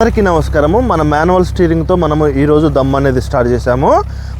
అందరికీ నమస్కారము. మన మాన్యువల్ స్టీరింగ్తో మనము ఈరోజు దమ్ అనేది స్టార్ట్ చేసాము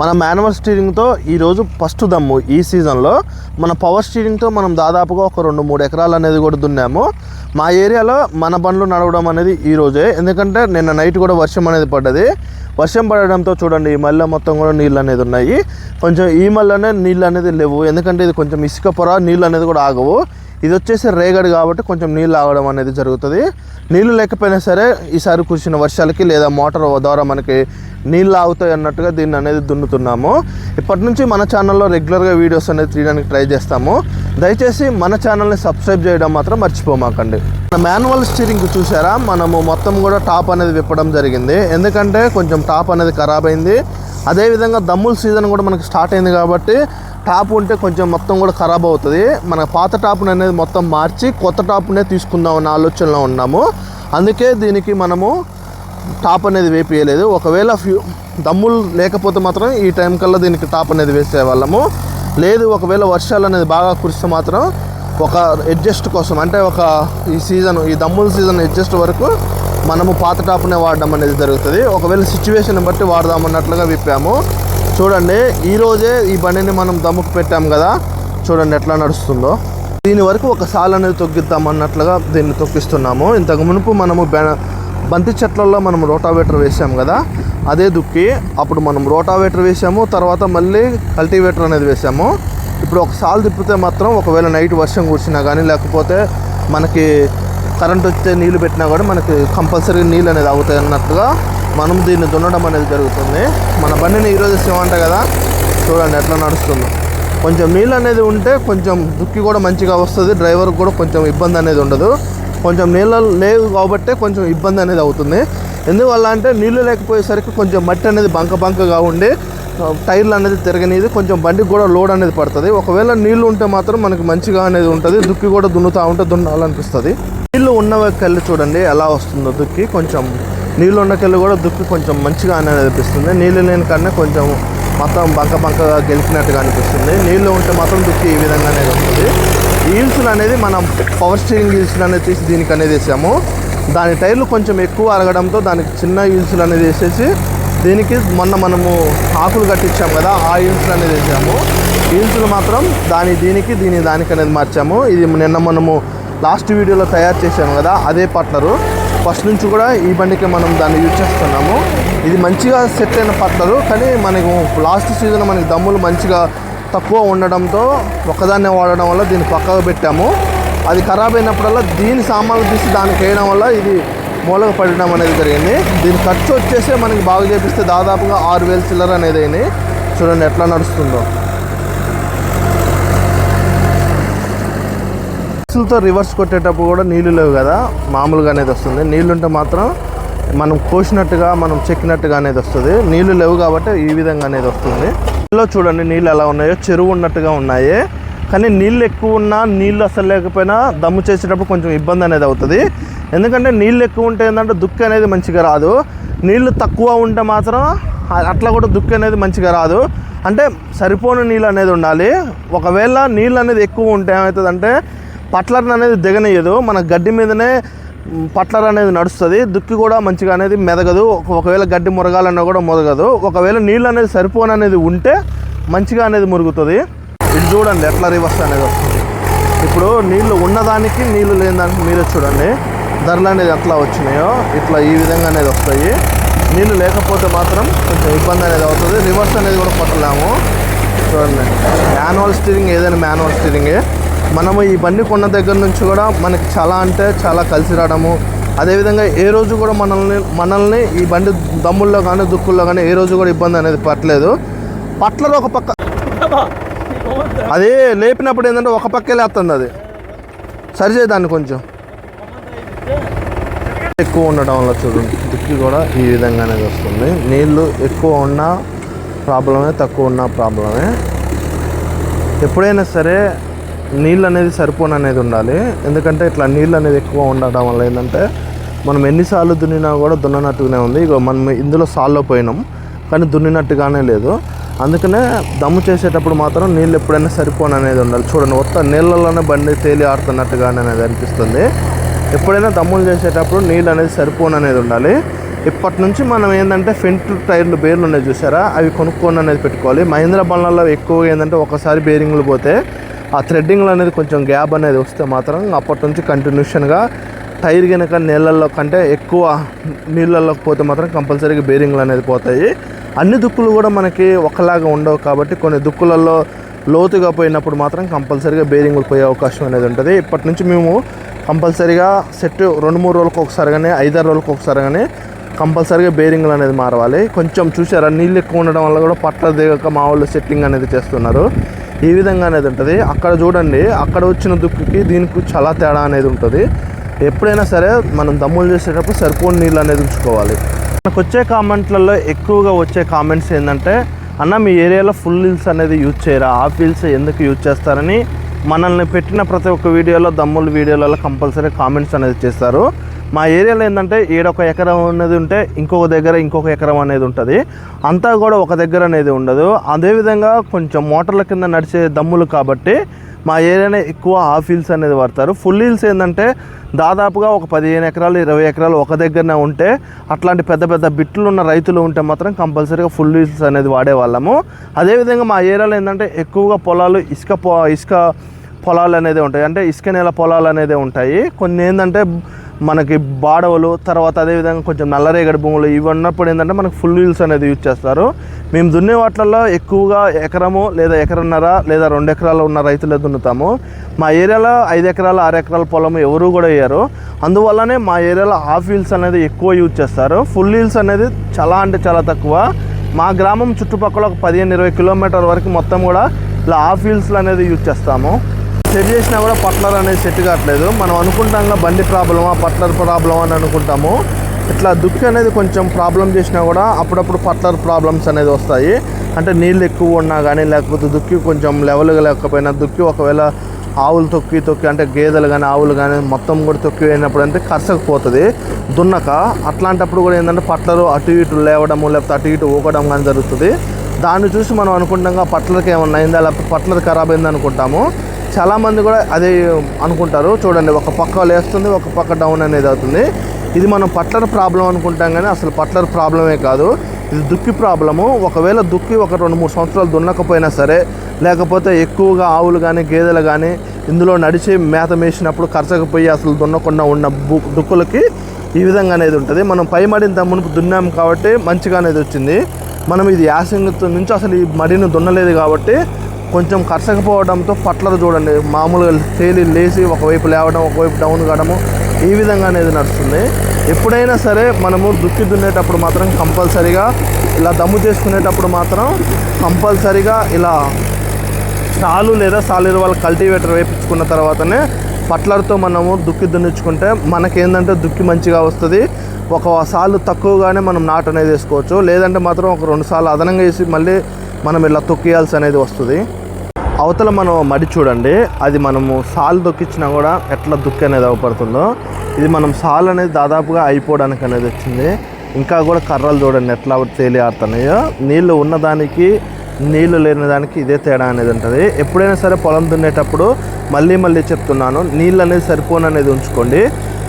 మన మాన్యువల్ స్టీరింగ్తో ఈరోజు ఫస్ట్ దమ్ము ఈ సీజన్లో. మన పవర్ స్టీరింగ్తో మనం దాదాపుగా ఒక రెండు మూడు ఎకరాలు అనేది కూడా దున్నాము. మా ఏరియాలో మన బండ్లు నడవడం అనేది ఈ రోజే. ఎందుకంటే నిన్న నైట్ కూడా వర్షం అనేది పడ్డది. వర్షం పడడంతో చూడండి ఈ మళ్ళీ మొత్తం కూడా నీళ్ళు అనేది ఉన్నాయి. కొంచెం ఈ మళ్ళీనే నీళ్ళు అనేది లేవు. ఎందుకంటే ఇది కొంచెం ఇసుక పొర నీళ్ళు అనేది కూడా ఆగవు. ఇది వచ్చేసి రేగడి కాబట్టి కొంచెం నీళ్ళు ఆగడం అనేది జరుగుతుంది. నీళ్ళు లేకపోయినా సరే ఈసారి కురిసిన వర్షాలకి లేదా మోటార్ ద్వారా మనకి నీళ్ళు ఆగుతాయి అన్నట్టుగా దీన్ని అనేది దున్నుతున్నాము. ఇప్పటి నుంచి మన ఛానల్లో రెగ్యులర్గా వీడియోస్ అనేది తీయడానికి ట్రై చేస్తాము. దయచేసి మన ఛానల్ని సబ్స్క్రైబ్ చేయడం మాత్రం మర్చిపోమాకండి. మన మాన్యువల్ స్టీరింగ్ చూసారా? మనము మొత్తం కూడా టాప్ అనేది విప్పడం జరిగింది. ఎందుకంటే కొంచెం టాప్ అనేది ఖరాబ్ అయింది. అదేవిధంగా దమ్ముల సీజన్ కూడా మనకి స్టార్ట్ అయింది కాబట్టి టాప్ ఉంటే కొంచెం మొత్తం కూడా ఖరాబ్ అవుతుంది. మన పాత టాప్ని అనేది మొత్తం మార్చి కొత్త టాప్నే తీసుకుందాం అన్న ఆలోచనలో ఉన్నాము. అందుకే దీనికి మనము టాప్ అనేది వేపియలేదు ఒకవేళ ఫ్యూ దమ్ములు లేకపోతే మాత్రం ఈ టైం కల్లా దీనికి టాప్ అనేది వేసేవాళ్ళము లేదు ఒకవేళ వర్షాలు అనేది బాగా కురిస్తే మాత్రం ఒక అడ్జస్ట్ కోసం అంటే ఒక ఈ సీజన్ ఈ దమ్ముల సీజన్ అడ్జస్ట్ వరకు మనము పాత టాప్నే వాడడం అనేది జరుగుతుంది. ఒకవేళ సిచ్యువేషన్ బట్టి వాడదామన్నట్లుగా విప్పాము. చూడండి ఈరోజే ఈ బండిని మనం దమ్ముకు పెట్టాం కదా. చూడండి ఎట్లా నడుస్తుందో. దీని వరకు ఒక సాల్ అనేది తొక్కిద్దాం అన్నట్లుగా దీన్ని తొక్కిస్తున్నాము. ఇంతకు మునుపు మనము బంతి చెట్లలో మనం రోటావేటర్ వేసాం కదా అదే దుక్కి అప్పుడు మనం రోటావేటర్ వేసాము తర్వాత మళ్ళీ కల్టివేటర్ అనేది వేసాము. ఇప్పుడు ఒక సాల్ తిప్పితే మాత్రం ఒకవేళ నైట్ వర్షం కూర్చున్నా కానీ లేకపోతే మనకి కరెంట్ వచ్చే నీళ్ళు పెట్టినా కూడా మనకి కంపల్సరీ నీళ్ళు అనేది అవుతాయి అన్నట్టుగా మనం దీన్ని దున్నడం అనేది జరుగుతుంది. మన బండిని ఈరోజు శివంట కదా? చూడండి ఎట్లా నడుస్తుందో. కొంచెం నీళ్ళు అనేది ఉంటే కొంచెం దుక్కి కూడా మంచిగా వస్తుంది. డ్రైవర్కి కూడా కొంచెం ఇబ్బంది అనేది ఉండదు. కొంచెం నీళ్ళు లేవు కాబట్టి కొంచెం ఇబ్బంది అనేది అవుతుంది. ఎందువల్ల అంటే నీళ్ళు లేకపోయేసరికి కొంచెం మట్టి అనేది బంక బంకగా ఉండి టైర్లు అనేది తిరగనిది కొంచెం బండికి కూడా లోడ్ అనేది పడుతుంది. ఒకవేళ నీళ్ళు ఉంటే మాత్రం మనకి మంచిగా అనేది ఉంటుంది. దుక్కి కూడా దున్నుతా ఉంటే దున్నాలనిపిస్తుంది. నీళ్ళు కళ్ళు చూడండి ఎలా వస్తుందో దుక్కి కొంచెం నీళ్ళు ఉండకెళ్ళి కూడా దుక్కి కొంచెం మంచిగా అనేది అనిపిస్తుంది. నీళ్ళు లేని కన్నా కొంచెం మొత్తం బంక బంకగా గెలిచినట్టుగా అనిపిస్తుంది. నీళ్ళు ఉంటే మాత్రం దుక్కి ఈ విధంగా అనేది వస్తుంది ఈల్స్లు అనేది మనం పవర్ స్టీరింగ్ ఈల్స్లు అనేది తీసి దీనికి అనేది వేసాము. దాని టైర్లు కొంచెం ఎక్కువ అరగడంతో దానికి చిన్న ఈల్స్లు అనేది వేసేసి దీనికి మొన్న మనము ఆకులు కట్టించాము కదా ఆ ఈల్స్లు అనేది వేసాము. ఈల్స్లు మాత్రం దాని దీనికి దీని దానికి అనేది మార్చాము. ఇది నిన్న మనము లాస్ట్ వీడియోలో తయారు చేసాము కదా అదే పట్లరు ఫస్ట్ నుంచి కూడా ఈ బండికి మనం దాన్ని యూజ్ చేస్తున్నాము. ఇది మంచిగా సెట్ అయిన పట్టదు కానీ మనకు లాస్ట్ సీజన్ మనకి దమ్ములు మంచిగా తక్కువ ఉండడంతో ఒకదాన్నే వాడడం వల్ల దీన్ని పక్కకు పెట్టాము. అది ఖరాబ్ అయినప్పుడల్లా దీని సామాన్లు తీసి దానికి వేయడం వల్ల ఇది మూలక పడడం అనేది జరిగింది. దీని ఖర్చు వచ్చేసి మనకి బాగు చేపిస్తే దాదాపుగా ఆరు వేలు చిల్లర అనేది అయింది చూడండి ఎట్లా నడుస్తుందో. బస్సులతో రివర్స్ కొట్టేటప్పుడు కూడా నీళ్ళు లేవు కదా మామూలుగా అనేది వస్తుంది. నీళ్ళు ఉంటే మాత్రం మనం కోసినట్టుగా మనం చెక్కినట్టుగా అనేది వస్తుంది. నీళ్ళు లేవు కాబట్టి ఈ విధంగా అనేది వస్తుంది. నీళ్ళలో చూడండి నీళ్ళు ఎలా ఉన్నాయో. చెరువు ఉన్నట్టుగా ఉన్నాయి. కానీ నీళ్ళు ఎక్కువ ఉన్నా నీళ్ళు అసలు లేకపోయినా దమ్ము చేసేటప్పుడు కొంచెం ఇబ్బంది అనేది అవుతుంది. ఎందుకంటే నీళ్ళు ఎక్కువ ఉంటే ఏంటంటే దుక్కి అనేది మంచిగా రాదు. నీళ్ళు తక్కువ ఉంటే మాత్రం అట్లా కూడా దుక్కి అనేది మంచిగా రాదు. అంటే సరిపోని నీళ్ళు అనేది ఉండాలి. ఒకవేళ నీళ్ళు అనేది ఎక్కువ ఉంటే ఏమవుతుందంటే పట్లర్ అనేది దిగనియదు. మన గడ్డి మీదనే పట్లర్ అనేది నడుస్తుంది. దుక్కి కూడా మంచిగా అనేది మెదగదు. ఒకవేళ గడ్డి మురగాలన్నా కూడా మురగదు ఒకవేళ నీళ్ళు అనేది సరిపోని అనేది ఉంటే మంచిగా అనేది మురుగుతుంది. ఇది చూడండి ఎట్లా రివర్స్ అనేది వస్తుంది. ఇప్పుడు నీళ్ళు ఉన్నదానికి నీళ్ళు లేని దానికి మీరే చూడండి. ధరలు అనేది ఎట్లా వచ్చినాయో ఇట్లా ఈ విధంగా అనేది వస్తాయి. నీళ్ళు లేకపోతే మాత్రం కొంచెం ఇబ్బంది అనేది అవుతుంది. రివర్స్ అనేది కూడా కొట్టలేము. చూడండి. మాన్యువల్ స్టీరింగ్ ఏదైనా మాన్యువల్ స్టీరింగే. మనము ఈ బండి కొన్న దగ్గర నుంచి కూడా మనకి చాలా అంటే చాలా కలిసి రావడము. అదేవిధంగా ఏ రోజు కూడా మనల్ని మనల్ని ఈ బండి దమ్ముల్లో కానీ దుక్కుల్లో కానీ ఏ రోజు కూడా ఇబ్బంది అనేది పట్టలేదు. పట్లలో ఒక పక్క అదే లేపినప్పుడు ఏంటంటే ఒక పక్కే లేస్తుంది అది. సరిచేయదాన్ని కొంచెం. ఎక్కువ ఉండడం వల్ల చూడండి దుక్కి కూడా ఈ విధంగానే వస్తుంది. నీళ్ళు ఎక్కువ ఉన్నా ప్రాబ్లమే తక్కువ ఉన్నా ప్రాబ్లమే. ఎప్పుడైనా సరే నీళ్ళు అనేది సరిపోను అనేది ఉండాలి. ఎందుకంటే ఇట్లా నీళ్ళు అనేది ఎక్కువ ఉండడం వల్ల ఏంటంటే మనం ఎన్నిసార్లు దున్నినా కూడా దున్ననట్టుగానే ఉంది. ఇక మనం ఇందులో సాల్లో పోయినాం కానీ దున్నినట్టుగానే లేదు. అందుకనే దమ్ము చేసేటప్పుడు మాత్రం నీళ్ళు ఎప్పుడైనా సరిపోను అనేది ఉండాలి. చూడండి మొత్తం నీళ్ళలోనే బండి తేలి ఆడుతున్నట్టుగానే అనేది అనిపిస్తుంది. ఎప్పుడైనా దమ్ములు చేసేటప్పుడు నీళ్ళు అనేది సరిపోను అనేది ఉండాలి. ఇప్పటి నుంచి మనం ఏంటంటే ఫ్రంట్ టైర్లు బేర్లు ఉన్నాయి చూసారా? అవి కొనుక్కొని అనేది పెట్టుకోవాలి. మహేంద్ర బండ్లలో ఎక్కువగా ఏంటంటే ఒకసారి బేరింగ్లు పోతే ఆ థ్రెడ్డింగ్లో అనేది కొంచెం గ్యాప్ అనేది వస్తే మాత్రం అప్పటి నుంచి కంటిన్యూషన్గా టైర్ కనుక నీళ్ళల్లో కంటే ఎక్కువ నీళ్ళల్లోకి పోతే మాత్రం కంపల్సరీగా బేరింగ్లు అనేది పోతాయి. అన్ని దుక్కులు కూడా మనకి ఒకలాగా ఉండవు కాబట్టి కొన్ని దుక్కులలో లోతుగా పోయినప్పుడు మాత్రం కంపల్సరీగా బేరింగ్లు పోయే అవకాశం అనేది ఉంటుంది. ఇప్పటి నుంచి మేము కంపల్సరీగా సెట్ రెండు మూడు రోజులకు ఒకసారి కానీ ఐదారు రోజులకు ఒకసారి కానీ కంపల్సరీగా బేరింగ్లు అనేది మారవాలి. కొంచెం చూసారా నీళ్ళు ఎక్కువ ఉండడం వల్ల కూడా పట్ల దిగక మా వాళ్ళు సెట్టింగ్ అనేది చేస్తున్నారు. ఈ విధంగా అనేది ఉంటుంది. అక్కడ చూడండి అక్కడ వచ్చిన దుక్కుకి దీనికి చాలా తేడా అనేది ఉంటుంది. ఎప్పుడైనా సరే మనం దమ్ములు చేసేటప్పుడు సరిపోని నీళ్ళు అనేది ఉంచుకోవాలి. మనకు వచ్చే కామెంట్లలో ఎక్కువగా వచ్చే కామెంట్స్ ఏంటంటే అన్న మీ ఏరియాలో ఫుల్ హిల్స్ అనేది యూజ్ చేయరా? హాఫ్ హిల్స్ ఎందుకు యూజ్ చేస్తారని? మనల్ని పెట్టిన ప్రతి ఒక్క వీడియోలో దమ్ముల వీడియోలలో కంపల్సరీ కామెంట్స్ అనేది చేస్తారు. మా ఏరియాలో ఏంటంటే ఏడొక ఎకరం అనేది ఉంటే ఇంకొక దగ్గర ఇంకొక ఎకరం అనేది ఉంటుంది. అంతా కూడా ఒక దగ్గర అనేది ఉండదు. అదేవిధంగా కొంచెం మోటార్ల కింద నడిచే దమ్ములు కాబట్టి మా ఏరియానే ఎక్కువ హాఫ్ హీల్స్ అనేది వాడతారు. ఫుల్ హీల్స్ ఏంటంటే దాదాపుగా ఒక పదిహేను ఎకరాలు ఇరవై ఎకరాలు ఒక దగ్గరనే ఉంటే అట్లాంటి పెద్ద పెద్ద బిట్లు ఉన్న రైతులు ఉంటే మాత్రం కంపల్సరీగా ఫుల్ హీల్స్ అనేది వాడేవాళ్ళము అదేవిధంగా మా ఏరియాలో ఏంటంటే ఎక్కువగా పొలాలు ఇసుక పొ ఇసుక పొలాలు అనేది ఉంటాయి. అంటే ఇసుక నేల పొలాలు అనేది ఉంటాయి. కొన్ని ఏంటంటే మనకి బాడవలు తర్వాత అదేవిధంగా కొంచెం నల్లరేగడి భూములు ఇవి ఉన్నప్పుడు ఏంటంటే మనకు ఫుల్ వీల్స్ అనేది యూజ్ చేస్తారు. మేము దున్నే వాటిల్లో ఎక్కువగా ఎకరము లేదా ఎకరన్నర లేదా రెండు ఎకరాలు ఉన్న రైతులే దున్నుతాము. మా ఏరియాలో ఐదు ఎకరాలు ఆరు ఎకరాల పొలం ఎవరు కూడా వేయరు. అందువల్లనే మా ఏరియాలో హాఫ్ వీల్స్ అనేది ఎక్కువ యూజ్ చేస్తారు. ఫుల్ వీల్స్ అనేది చాలా అంటే చాలా తక్కువ. మా గ్రామం చుట్టుపక్కల ఒక పదిహేను ఇరవై కిలోమీటర్ వరకు మొత్తం కూడా ఇలా హాఫ్ వీల్స్లు అనేది యూజ్ చేస్తాము. సెట్ చేసినా కూడా పట్లర్ అనేది సెట్ కావట్లేదు. మనం అనుకుంటాం బండి ప్రాబ్లమా పట్లర్ ప్రాబ్లమా అని అనుకుంటాము. ఇట్లా దుక్కి అనేది కొంచెం ప్రాబ్లం చేసినా కూడా అప్పుడప్పుడు పట్లర్ ప్రాబ్లమ్స్ అనేది వస్తాయి. అంటే నీళ్ళు ఎక్కువ ఉన్నా కానీ లేకపోతే దుక్కి కొంచెం లెవెల్గా లేకపోయినా దుక్కి ఒకవేళ ఆవులు తొక్కి తొక్కి అంటే గేదెలు కానీ ఆవులు కానీ మొత్తం కూడా తొక్కి అయినప్పుడు అంటే కరసకపోతుంది. దున్నక అట్లాంటప్పుడు కూడా ఏంటంటే పట్లరు అటు ఇటు లేవడము లేకపోతే అటు ఇటు ఊకడం కానీ జరుగుతుంది. దాన్ని చూసి మనం అనుకుంటాం పట్లకి ఏమన్నా అయిందా లేకపోతే పట్లర్ ఖరాబ్ అయింది అనుకుంటాము. చాలామంది కూడా అదే అనుకుంటారు. చూడండి ఒక పక్క లేస్తుంది ఒక పక్క డౌన్ అనేది అవుతుంది. ఇది మనం పట్లర్ ప్రాబ్లం అనుకుంటాం కానీ అసలు పట్లర్ ప్రాబ్లమే కాదు. ఇది దుక్కి ప్రాబ్లము ఒకవేళ దుక్కి ఒక రెండు మూడు సంవత్సరాలు దున్నకపోయినా సరే లేకపోతే ఎక్కువగా ఆవులు కానీ గేదెలు కానీ ఇందులో నడిచి మేత మేసినప్పుడు కరచకపోయి అసలు దున్నకుండా ఉన్న దుక్కులకి ఈ విధంగా అనేది ఉంటుంది. మనం పై మడిని మునుపు దున్నాం కాబట్టి మంచిగా అనేది వచ్చింది. మనం ఇది యాసింగ్ నుంచి అసలు ఈ మడిని దున్నలేదు కాబట్టి కొంచెం కరసకపోవడంతో పట్లరు చూడండి. మామూలుగా తేలి లేచి ఒకవైపు లేవడం ఒకవైపు డౌన్ కావడము ఈ విధంగా అనేది నడుస్తుంది. ఎప్పుడైనా సరే మనము దుక్కి దున్నేటప్పుడు మాత్రం కంపల్సరీగా ఇలా దమ్ము చేసుకునేటప్పుడు మాత్రం కంపల్సరీగా ఇలా సాలు లేదా సాలు వాళ్ళ కల్టివేటర్ వేపించుకున్న తర్వాతనే పట్లర్తో మనము దుక్కి దున్నించుకుంటే మనకేందంటే దుక్కి మంచిగా వస్తుంది. ఒక సాలు తక్కువగానే మనం నాటు అనేది వేసుకోవచ్చు. లేదంటే మాత్రం ఒక రెండు సార్లు అదనంగా వేసి మళ్ళీ మనం ఇలా తొక్కియాల్సి అనేది వస్తుంది. అవతల మనం మడి చూడండి. అది మనము సాల్ దొక్కిచ్చినా కూడా ఎట్లా దుక్కి అనేది అవపడుతుందో. ఇది మనం సాల్ అనేది దాదాపుగా అయిపోవడానికి అనేది వచ్చింది. ఇంకా కూడా కర్రలు చూడండి ఎట్లా తేలి ఆడుతున్నాయో నీళ్ళు ఉన్నదానికి నీళ్ళు లేని దానికి ఇదే తేడా అనేది ఉంటుంది. ఎప్పుడైనా సరే పొలం దున్నేటప్పుడు మళ్ళీ మళ్ళీ చెప్తున్నాను నీళ్ళు అనేది సరిపోను అనేది ఉంచుకోండి.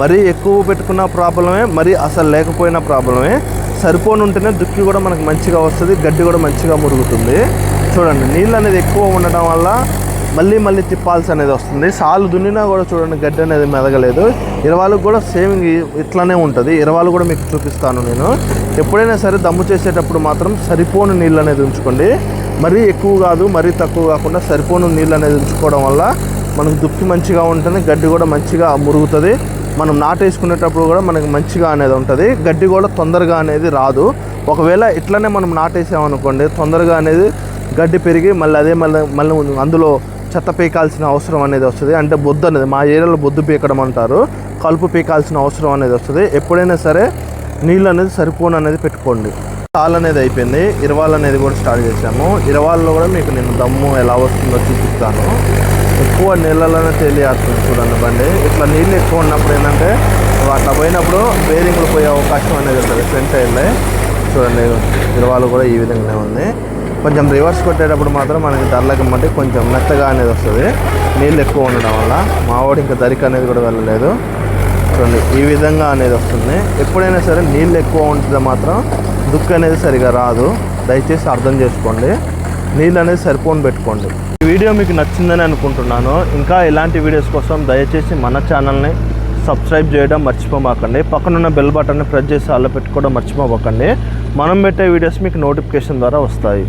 మరీ ఎక్కువ పెట్టుకున్న ప్రాబ్లమే మరీ అసలు లేకపోయినా ప్రాబ్లమే. సరిపోను ఉంటేనే దుక్కి కూడా మనకు మంచిగా వస్తుంది గడ్డి కూడా మంచిగా మురుగుతుంది. చూడండి నీళ్ళు అనేది ఎక్కువ ఉండడం వల్ల మళ్ళీ మళ్ళీ తిప్పాల్సి అనేది వస్తుంది. సాలు దున్నినా కూడా చూడండి గడ్డి అనేది మెదగలేదు. ఇరవాళ్ళకు కూడా సేమ్ ఇట్లానే ఉంటుంది. ఇరవాలు కూడా మీకు చూపిస్తాను నేను. ఎప్పుడైనా సరే దమ్ము చేసేటప్పుడు మాత్రం సరిపోను నీళ్ళు అనేది ఉంచుకోండి. మరీ ఎక్కువ కాదు మరీ తక్కువ కాకుండా సరిపోను నీళ్ళు అనేది ఉంచుకోవడం వల్ల మనకు దుక్కి మంచిగా ఉంటుంది గడ్డి కూడా మంచిగా మురుగుతుంది. మనం నాటేసుకునేటప్పుడు కూడా మనకి మంచిగా అనేది ఉంటుంది. గడ్డి కూడా తొందరగా అనేది రాదు. ఒకవేళ ఇట్లనే మనం నాటేసామనుకోండి తొందరగా అనేది గడ్డి పెరిగి మళ్ళీ అదే మళ్ళీ మళ్ళీ అందులో చెత్త పీకాల్సిన అవసరం అనేది వస్తుంది. అంటే బొద్దు అనేది మా ఏరియాలో బొద్దు పీకడం అంటారు. కలుపు పీకాల్సిన అవసరం అనేది వస్తుంది. ఎప్పుడైనా సరే నీళ్ళు అనేది సరిపోను అనేది పెట్టుకోండి. సాల్ అనేది అయిపోయింది. ఇరవాల్ అనేది కూడా స్టార్ట్ చేసాము ఇరవాల్లో కూడా మీకు నేను దమ్ము ఎలా వస్తుందో చూపిస్తాను. ఎక్కువ నీళ్ళలోనే తేలియాడుతుంది చూడండి బండి. ఇట్లా నీళ్ళు ఎక్కువ ఉన్నప్పుడు ఏంటంటే అట్లా పోయినప్పుడు బేరింగ్లు పోయే అవకాశం అనేది ఉంటుంది. ఫ్రంట్ సైడ్లో చూడండి. ఇరవాలు కూడా ఈ విధంగానే ఉంది. కొంచెం రివర్స్ కొట్టేటప్పుడు మాత్రం మనకి ధరలకి కొంచెం మెత్తగా అనేది వస్తుంది. నీళ్ళు ఎక్కువ ఉండడం వల్ల మావాడు ఇంకా దరికి అనేది కూడా వెళ్ళలేదు. చూడండి ఈ విధంగా అనేది వస్తుంది. ఎప్పుడైనా సరే నీళ్ళు ఎక్కువ ఉంటే మాత్రం దుక్కు అనేది సరిగా రాదు. దయచేసి అర్థం చేసుకోండి. నీళ్ళు అనేది సరిపోని పెట్టుకోండి. ఈ వీడియో మీకు నచ్చిందని అనుకుంటున్నాను. ఇంకా ఇలాంటి వీడియోస్ కోసం దయచేసి మన ఛానల్ని సబ్స్క్రైబ్ చేయడం మర్చిపోమాకండి. పక్కనున్న బెల్ బటన్ని ప్రెస్ చేసి అలా పెట్టుకోవడం మర్చిపోమాకండి. మనం పెట్టే వీడియోస్ మీకు నోటిఫికేషన్ ద్వారా వస్తాయి.